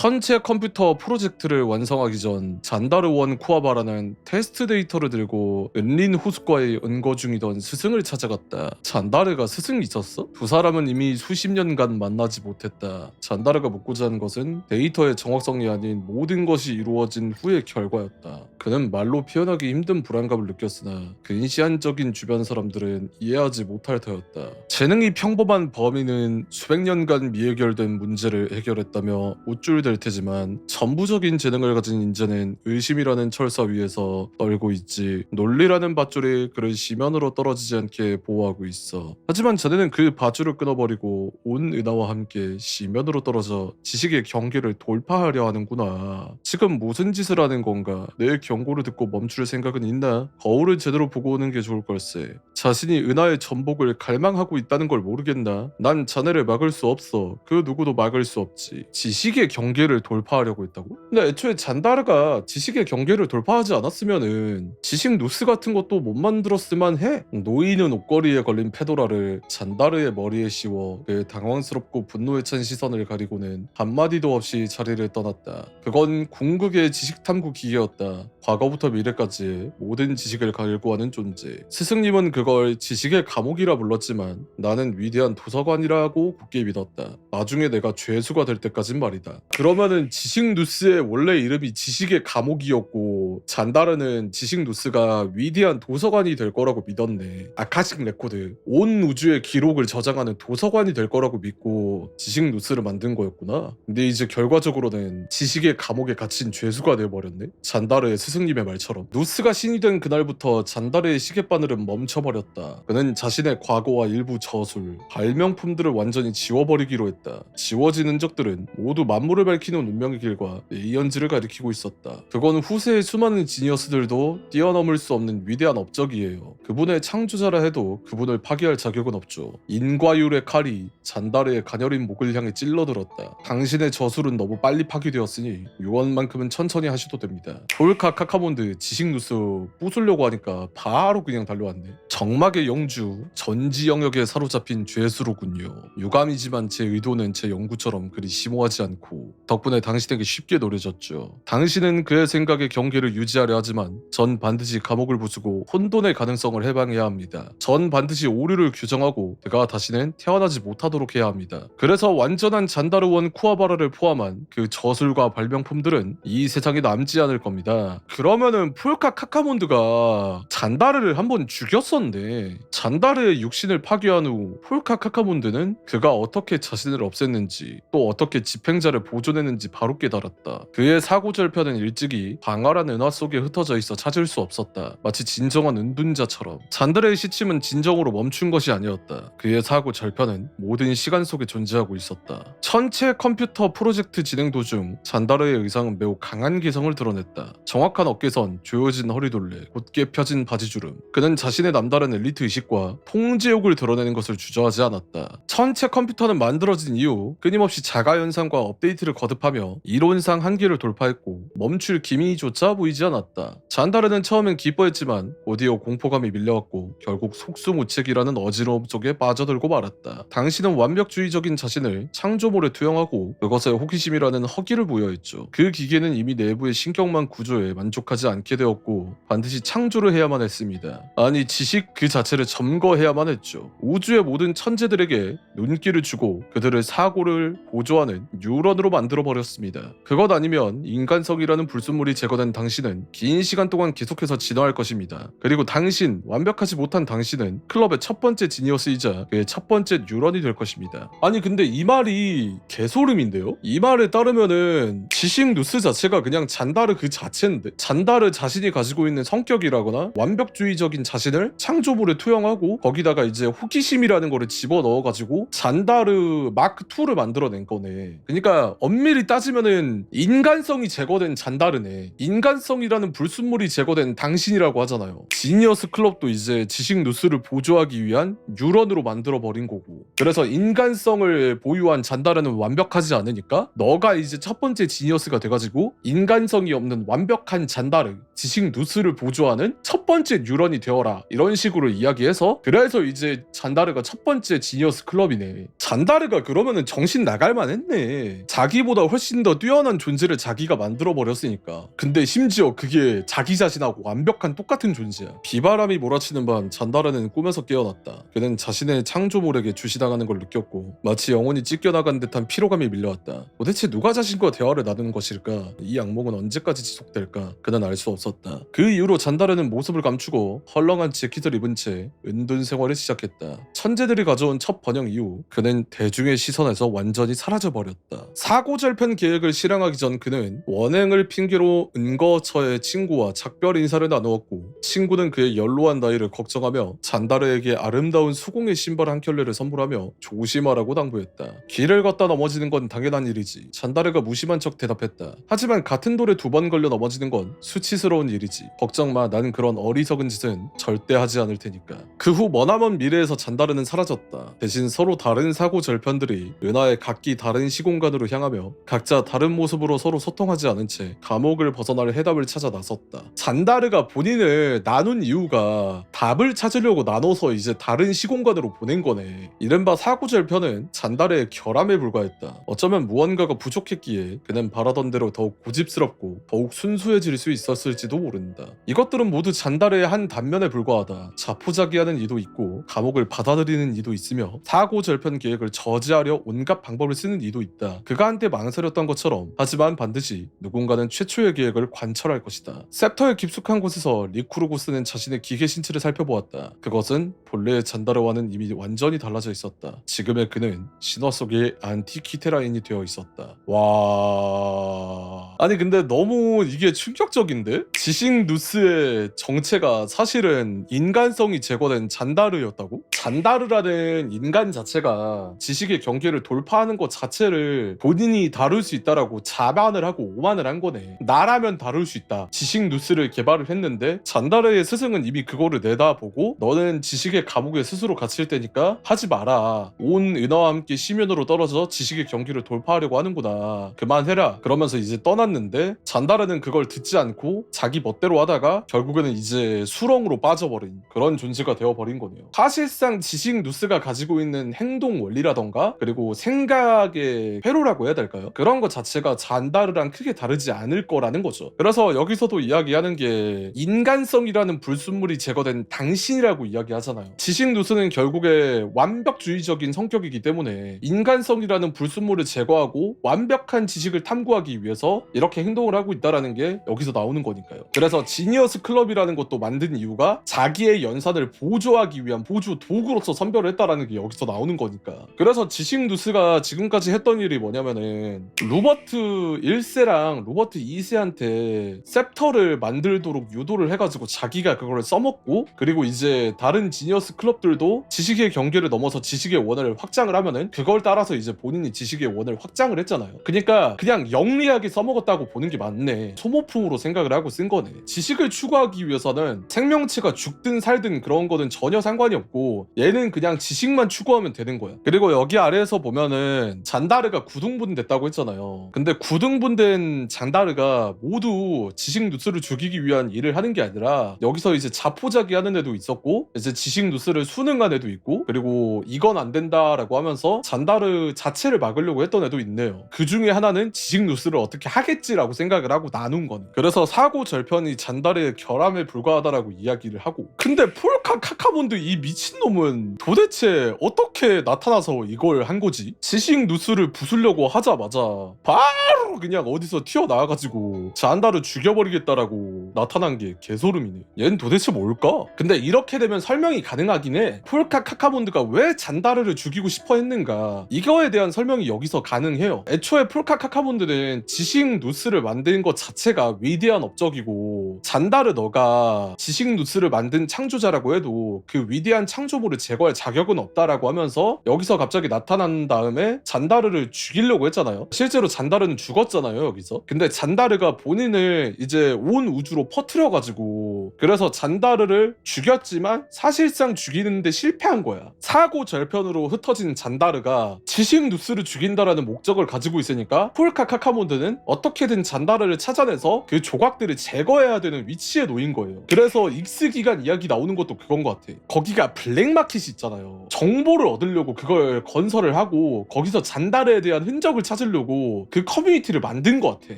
천체 컴퓨터 프로젝트를 완성하기 전 잔다르 원 쿠아바라는 테스트 데이터를 들고 은린 후스과의 은거 중이던 스승을 찾아갔다. 잔다르가 스승이 있었어? 두 사람은 이미 수십 년간 만나지 못했다. 잔다르가 묻고자 하는 것은 데이터의 정확성이 아닌 모든 것이 이루어진 후의 결과였다. 그는 말로 표현하기 힘든 불안감을 느꼈으나 근시안적인 주변 사람들은 이해하지 못할 터였다. 재능이 평범한 범인은 수백 년간 미해결된 문제를 해결했다며 우쭐 댈 테지만 전부적인 재능을 가진 인재는 의심이라는 철사 위에서 떨고 있지 논리라는 밧줄이 그를 시면으로 떨어지지 않게 보호하고 있어. 하지만 자네는 그 밧줄을 끊어버리고 온 은하와 함께 시면으로 떨어져 지식의 경계를 돌파하려 하는구나. 지금 무슨 짓을 하는 건가? 내 경고를 듣고 멈출 생각은 있나? 거울을 제대로 보고 오는 게 좋을 걸세. 자신이 은하의 전복을 갈망하고 있다는 걸 모르겠나? 난 자네를 막을 수 없어. 그 누구도 막을 수 없지. 지식의 경계 를 돌파하려고 했다고? 근데 애초에 잔다르가 지식의 경계를 돌파하지 않았으면은 지식 누스 같은 것도 못 만들었으만 해. 노이는 옷걸이에 걸린 페도라를 잔다르의 머리에 씌워 그 당황스럽고 분노에 찬 시선을 가리고는 한마디도 없이 자리를 떠났다. 그건 궁극의 지식 탐구 기계였다. 과거부터 미래까지 모든 지식을 갈구하는 존재. 스승님은 그걸 지식의 감옥이라 불렀지만 나는 위대한 도서관이라고 굳게 믿었다. 나중에 내가 죄수가 될 때까진 말이다. 그러면은 지식 누스의 원래 이름이 지식의 감옥이었고 잔다르는 지식 누스가 위대한 도서관이 될 거라고 믿었네. 아카식 레코드. 온 우주의 기록을 저장하는 도서관이 될 거라고 믿고 지식 누스를 만든 거였구나. 근데 이제 결과적으로는 지식의 감옥에 갇힌 죄수가 되어버렸네. 잔다르의 스승 님의 말처럼. 누스가 신이 된 그날부터 잔다르의 시계바늘은 멈춰버렸다. 그는 자신의 과거와 일부 저술, 발명품들을 완전히 지워버리기로 했다. 지워진 흔적들은 모두 만물을 밝히는 운명의 길과 이연지를 가리키고 있었다. 그건 후세의 수많은 지니어스들도 뛰어넘을 수 없는 위대한 업적이에요. 그분의 창조자라 해도 그분을 파괴할 자격은 없죠. 인과율의 칼이 잔다르의 가녀린 목을 향해 찔러들었다. 당신의 저술은 너무 빨리 파괴되었으니 요원만큼은 천천히 하셔도 됩니다. 볼카 카 카몬드 지식누스 부수려고 하니까 바로 그냥 달려왔네. 정막의 영주 전지 영역에 사로잡힌 죄수로군요. 유감이지만 제 의도는 제 연구처럼 그리 심오하지 않고 덕분에 당신에게 쉽게 노려졌죠. 당신은 그의 생각의 경계를 유지하려 하지만 전 반드시 감옥을 부수고 혼돈의 가능성을 해방해야 합니다. 전 반드시 오류를 규정하고 그가 다시는 태어나지 못하도록 해야 합니다. 그래서 완전한 잔다르원 쿠아바라를 포함한 그 저술과 발명품들은 이 세상에 남지 않을 겁니다. 그러면은 폴카 카카몬드가 잔다르를 한번 죽였었는데 잔다르의 육신을 파괴한 후 폴카 카카몬드는 그가 어떻게 자신을 없앴는지 또 어떻게 집행자를 보존했는지 바로 깨달았다. 그의 사고 절편은 일찍이 방활한 은하 속에 흩어져 있어 찾을 수 없었다. 마치 진정한 은둔자처럼 잔다르의 시침은 진정으로 멈춘 것이 아니었다. 그의 사고 절편은 모든 시간 속에 존재하고 있었다. 천체 컴퓨터 프로젝트 진행 도중 잔다르의 의상은 매우 강한 기성을 드러냈다. 정확 한 어깨선, 조여진 허리둘레, 곧게 펴진 바지주름. 그는 자신의 남다른 엘리트 의식과 통제욕을 드러내는 것을 주저하지 않았다. 천체 컴퓨터는 만들어진 이후 끊임없이 자가 현상과 업데이트를 거듭하며 이론상 한계를 돌파했고 멈출 기미조차 보이지 않았다. 잔다르는 처음엔 기뻐했지만 오디오 공포감이 밀려왔고 결국 속수무책이라는 어지러움 속에 빠져들고 말았다. 당신은 완벽주의적인 자신을 창조물에 투영하고 그것에 호기심이라는 허기를 부여했죠. 그 기계는 이미 내부의 신경망 구조에 만 족하지 않게 되었고 반드시 창조를 해야만 했습니다. 아니 지식 그 자체를 점거해야만 했죠. 우주의 모든 천재들에게 눈길을 주고 그들의 사고를 보조하는 뉴런으로 만들어 버렸습니다. 그것 아니면 인간성이라는 불순물이 제거된 당신은 긴 시간 동안 계속해서 진화할 것입니다. 그리고 당신 완벽하지 못한 당신은 클럽의 첫 번째 지니어스이자 그의 첫 번째 뉴런이 될 것입니다. 아니 근데 이 말이 개소름인데요? 이 말에 따르면은 지식 누스 자체가 그냥 잔다르 그 자체인데 잔다르 자신이 가지고 있는 성격이라거나 완벽주의적인 자신을 창조물에 투영하고 거기다가 이제 호기심이라는 거를 집어 넣어가지고 잔다르 마크 2를 만들어낸 거네. 그러니까 엄밀히 따지면은 인간성이 제거된 잔다르네. 인간성이라는 불순물이 제거된 당신이라고 하잖아요. 지니어스 클럽도 이제 지식 누스를 보조하기 위한 뉴런으로 만들어 버린 거고. 그래서 인간성을 보유한 잔다르는 완벽하지 않으니까 너가 이제 첫 번째 지니어스가 돼가지고 인간성이 없는 완벽한 잔다르, 지식 누스를 보조하는 첫 번째 뉴런이 되어라 이런 식으로 이야기해서 그래서 이제 잔다르가 첫 번째 지니어스 클럽이네. 잔다르가 그러면은 정신 나갈 만 했네. 자기보다 훨씬 더 뛰어난 존재를 자기가 만들어 버렸으니까. 근데 심지어 그게 자기 자신하고 완벽한 똑같은 존재야. 비바람이 몰아치는 밤 잔다르는 꿈에서 깨어났다. 그는 자신의 창조물에게 주시당하는 걸 느꼈고 마치 영혼이 찢겨나간 듯한 피로감이 밀려왔다. 도대체 누가 자신과 대화를 나누는 것일까? 이 악몽은 언제까지 지속될까? 그는 알 수 없었다. 그 이후로 잔다르는 모습을 감추고 헐렁한 재킷을 입은 채 은둔 생활을 시작했다. 천재들이 가져온 첫 번영 이후 그는 대중의 시선에서 완전히 사라져 버렸다. 사고절편 계획을 실행하기 전 그는 원행을 핑계로 은거처의 친구와 작별 인사를 나누었고 친구는 그의 연로한 나이를 걱정하며 잔다르에게 아름다운 수공의 신발 한 켤레를 선물하며 조심하라고 당부했다. 길을 걷다 넘어지는 건 당연한 일이지. 잔다르가 무심한 척 대답했다. 하지만 같은 돌에 두 번 걸려 넘어지는 건 수치스러운 일이지. 걱정 마. 나는 그런 어리석은 짓은 절대 하지 않을 테니까. 그 후 머나먼 미래에서 잔다르는 사라졌다. 대신 서로 다른 사고 절편들이 은하의 각기 다른 시공간으로 향하며 각자 다른 모습으로 서로 소통하지 않은 채 감옥을 벗어날 해답을 찾아 나섰다. 잔다르가 본인을 나눈 이유가 답을 찾으려고 나눠서 이제 다른 시공간으로 보낸 거네. 이른바 사고절편은 잔다르의 결함에 불과했다. 어쩌면 무언가가 부족했기에 그는 바라던 대로 더욱 고집스럽고 더욱 순수해질 수 있었을지도 모른다. 이것들은 모두 잔다르의 한 단면에 불과하다. 자포자기하는 이도 있고 감옥을 받아들이는 이도 있으며 사고 절편 계획을 저지하려 온갖 방법을 쓰는 이도 있다. 그가 한때 망설였던 것처럼 하지만 반드시 누군가는 최초의 계획을 관철할 것이다. 셉터의 깊숙한 곳에서 리쿠르고스는 자신의 기계 신체를 살펴보았다. 그것은 본래의 잔다르와는 이미 완전히 달라져 있었다. 지금의 그는 신화 속의 안티키테라인이 되어 있었다. 와... 아니 근데 너무 이게 충격적인데? 지식 누스의 정체가 사실은 인간성이 제거된 잔다르였다고? 잔다르라는 인간 자체가 지식의 경계를 돌파하는 것 자체를 본인이 다룰 수 있다라고 자만을 하고 오만을 한 거네. 나라면 다룰 수 있다. 지식 누스를 개발을 했는데 잔다르의 스승은 이미 그거를 내다보고 너는 지식의 감옥에 스스로 갇힐 테니까 하지 마라. 온 은하와 함께 시면으로 떨어져 지식의 경기를 돌파하려고 하는구나. 그만해라. 그러면서 이제 떠 났는데 잔다르는 그걸 듣지 않고 자기 멋대로 하다가 결국에는 이제 수렁으로 빠져버린 그런 존재가 되어버린 거네요. 사실상 지식 누스가 가지고 있는 행동 원리라던가 그리고 생각의 회로라고 해야 될까요? 그런 것 자체가 잔다르랑 크게 다르지 않을 거라는 거죠. 그래서 여기서도 이야기하는 게 인간성이라는 불순물이 제거된 당신이라고 이야기하잖아요. 지식 누스는 결국에 완벽주의적인 성격이기 때문에 인간성이라는 불순물을 제거하고 완벽한 지식을 탐구하기 위해서 이렇게 행동을 하고 있다라는 게 여기서 나오는 거니까요. 그래서 지니어스 클럽이라는 것도 만든 이유가 자기의 연산을 보조하기 위한 보조 도구로서 선별을 했다라는 게 여기서 나오는 거니까. 그래서 지식 누스가 지금까지 했던 일이 뭐냐면은 로버트 1세랑 로버트 2세한테 셉터를 만들도록 유도를 해가지고 자기가 그걸 써먹고 그리고 이제 다른 지니어스 클럽들도 지식의 경계를 넘어서 지식의 원을 확장을 하면은 그걸 따라서 이제 본인이 지식의 원을 확장을 했잖아요. 그러니까 그냥 영리하게 써먹었다 고 보는 게 맞네. 소모품으로 생각을 하고 쓴 거네. 지식을 추구하기 위해서는 생명체가 죽든 살든 그런 거는 전혀 상관이 없고 얘는 그냥 지식만 추구하면 되는 거야. 그리고 여기 아래에서 보면은 잔다르가 구등분 됐다고 했잖아요. 근데 구등분된 잔다르가 모두 지식 누스를 죽이기 위한 일을 하는 게 아니라 여기서 이제 자포자기 하는 애도 있었고 이제 지식 누스를 수능한 애도 있고 그리고 이건 안 된다라고 하면서 잔다르 자체를 막으려고 했던 애도 있네요. 그 중에 하나는 지식 누스를 어떻게 하겠 지라고 생각을 하고 나눈 거네. 그래서 사고 절편이 잔다르의 결함에 불과하다라고 이야기를 하고 근데 폴카 카카몬드 이 미친놈은 도대체 어떻게 나타나서 이걸 한 거지? 지식 누스를 부수려고 하자마자 바로 그냥 어디서 튀어나와가지고 잔다르 죽여버리겠다라고 나타난 게 개소름이네. 얘는 도대체 뭘까? 근데 이렇게 되면 설명이 가능하긴 해. 폴카 카카몬드가 왜 잔다르를 죽이고 싶어 했는가? 이거에 대한 설명이 여기서 가능해요. 애초에 폴카 카카몬드는 지식 누 스를 만든 것 자체가 위대한 업적이고 잔다르 너가 지식 누스를 만든 창조자라고 해도 그 위대한 창조물을 제거할 자격은 없다라고 하면서 여기서 갑자기 나타난 다음에 잔다르를 죽이려고 했잖아요. 실제로 잔다르는 죽었잖아요 여기서. 근데 잔다르가 본인을 이제 온 우주로 퍼트려가지고 그래서 잔다르를 죽였지만 사실상 죽이는데 실패한 거야. 사고 절편으로 흩어진 잔다르가 지식 누스를 죽인다라는 목적을 가지고 있으니까 폴카 카카몬드는 어떻게 어떻게든 잔다르를 찾아내서 그 조각들을 제거해야 되는 위치에 놓인 거예요. 그래서 익스기간 이야기 나오는 것도 그건 것 같아. 거기가 블랙마켓이 있잖아요. 정보를 얻으려고 그걸 건설을 하고 거기서 잔다르에 대한 흔적을 찾으려고 그 커뮤니티를 만든 것 같아.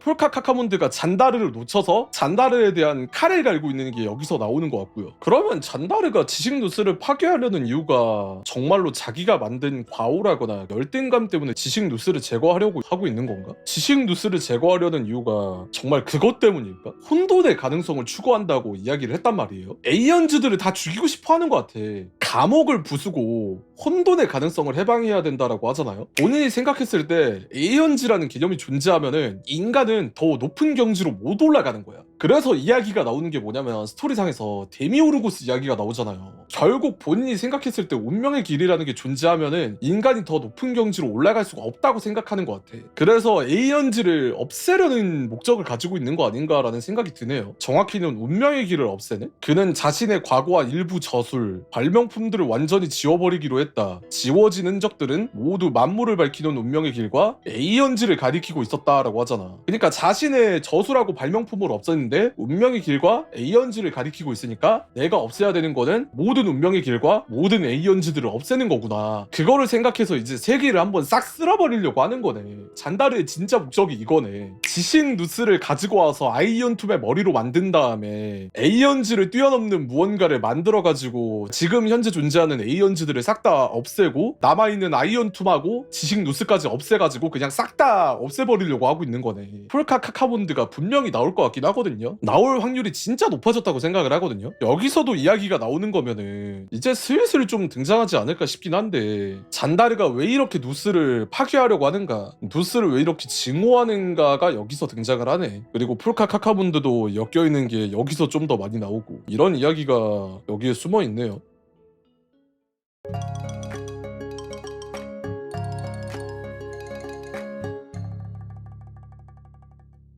폴카 카카몬드가 잔다르를 놓쳐서 잔다르에 대한 칼을 갈고 있는 게 여기서 나오는 것 같고요. 그러면 잔다르가 지식 누스를 파괴하려는 이유가 정말로 자기가 만든 과오라거나 열등감 때문에 지식 누스를 제거하려고 하고 있는 건가? 지식 누스를 제거 하려는 이유가 정말 그것 때문일까? 혼돈의 가능성을 추구한다고 이야기를 했단 말이에요. 에이언즈들을 다 죽이고 싶어 하는 것 같아. 감옥을 부수고 혼돈의 가능성을 해방해야 된다라고 하잖아요. 본인이 생각했을 때 에이언즈라는 개념이 존재하면은 인간은 더 높은 경지로 못 올라가는 거야. 그래서 이야기가 나오는 게 뭐냐면 스토리상에서 데미오르고스 이야기가 나오잖아요. 결국 본인이 생각했을 때 운명의 길이라는 게 존재하면은 인간이 더 높은 경지로 올라갈 수가 없다고 생각하는 것 같아. 그래서 에이언즈를 없애려는 목적을 가지고 있는 거 아닌가라는 생각이 드네요. 정확히는 운명의 길을 없애는? 그는 자신의 과거와 일부 저술, 발명품들을 완전히 지워버리기로 했다. 지워진 흔적들은 모두 만물을 밝히는 운명의 길과 에이언즈를 가리키고 있었다라고 하잖아. 그러니까 자신의 저술하고 발명품을 없앴는 데 운명의 길과 에이언즈를 가리키고 있으니까 내가 없애야 되는 거는 모든 운명의 길과 모든 에이언즈들을 없애는 거구나. 그거를 생각해서 이제 세계를 한번 싹 쓸어버리려고 하는 거네. 잔다르의 진짜 목적이 이거네. 지식 누스를 가지고 와서 아이언툼의 머리로 만든 다음에 에이언즈를 뛰어넘는 무언가를 만들어가지고 지금 현재 존재하는 에이언즈들을 싹 다 없애고 남아있는 아이언툼하고 지식 누스까지 없애가지고 그냥 싹 다 없애버리려고 하고 있는 거네. 폴카 카카본드가 분명히 나올 것 같긴 하거든요. 나올 확률이 진짜 높아졌다고 생각을 하거든요. 여기서도 이야기가 나오는 거면은 이제 슬슬 좀 등장하지 않을까 싶긴 한데 잔다르가 왜 이렇게 누스를 파괴하려고 하는가 누스를 왜 이렇게 증오하는가가 여기서 등장을 하네. 그리고 폴카 카카본드도 엮여있는 게 여기서 좀 더 많이 나오고 이런 이야기가 여기에 숨어 있네요.